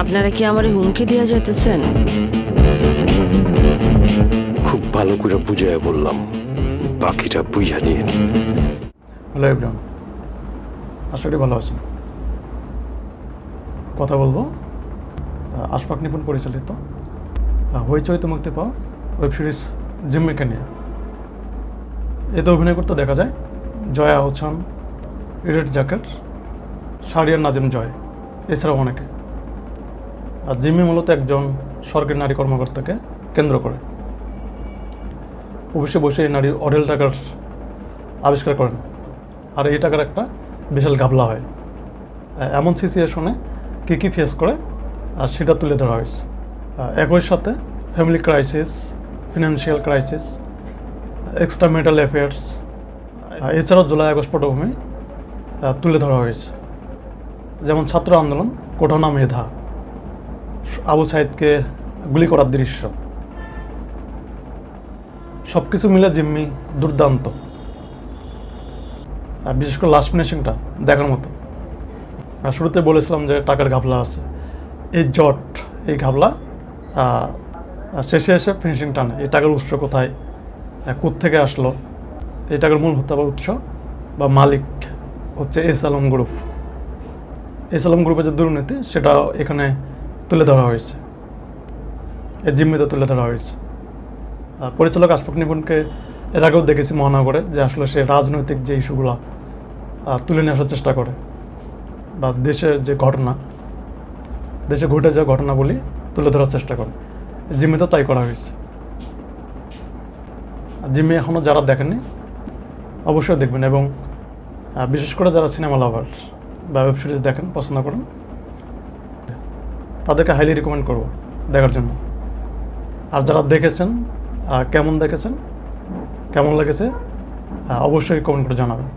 আপনারা কি আমার হুমকি দিয়া যাইতেছেন? খুব ভালো করে বুঝায় বললাম। বাকিটা বুঝা নিয়ে হ্যালো এভরিওয়ান। আশা করি ভালো আছেন। কথা বলব। আশফাক নিপুণ পরিচালিত। হইচই তো মুক্তি পাওয়া ওয়েব সিরিজ জিম্মিকে নিয়ে এতে অভিনয় করতে দেখা যায় জয়া আহসান ইরেট জ্যাকেট শারিয়ার নাজিম জয় এছাড়াও অনেকে। জিম্মি মূলত একজন সরকারি নারী কর্মকর্তাকে কেন্দ্র করে। অবশ্যই বসে এই নারী অঢেল টাকার আবিষ্কার করেন। আর এই টাকার একটা বিশাল গাবলা হয়। এমন সিচুয়েশনে কী কী ফেস করে, আর সেটা তুলে ধরা হয়েছে। একই সাথে family crisis financial crisis extramarital affairs এছাড়াও জুলাই আগস্ট পটভূমি তুলে ধরা হয়েছে। যেমন ছাত্র আন্দোলন, কোঠানা মেধা। আবু সাইদকে গুলি করার দৃশ্য। সব কিছু মিলে জিম্মি, দুর্দান্ত। বিশেষ করে লাস্ট ফিনিশিংটা দেখার মতো। আর শুরুতে বলেছিলাম যে টাকার ঘাবলা আছে। এই জট, এই ঘাবলা শেষে এসে ফিনিশিং টানে। এই টাকার উৎস কোথায় থেকে আসলো, এই টাকার মূল হত্যা বা উৎস বা মালিক হচ্ছে S Alam group. S Alam গ্রুপের যে দুর্নীতি, সেটা এখানে তুলে ধরা হয়েছে। এই জিম্মিতে তুলে ধরা হয়েছে। পরিচালক আশফাক নিপুণকে এর আগেও দেখেছি মহানগরে যে আসলে সে রাজনৈতিক যে ইস্যুগুলো তুলে নিয়ে আসার চেষ্টা করে। বা দেশের যে ঘটনা, দেশে ঘটে যাওয়া ঘটনাবলী তুলে ধরার চেষ্টা করে। জিম্মিতে তাই করা হয়েছে। জিম্মি এখনও যারা দেখেনি অবশ্যই দেখবেন এবং বিশেষ করে যারা সিনেমা লাভার বা ওয়েব সিরিজ দেখেন, পছন্দ করেন তাদেরকে হাইলি রিকমেন্ড করব দেখার জন্য। আর যারা দেখেছেন কেমন দেখেছেন, কেমন লেগেছে অবশ্যই কমেন্ট করে জানাবেন।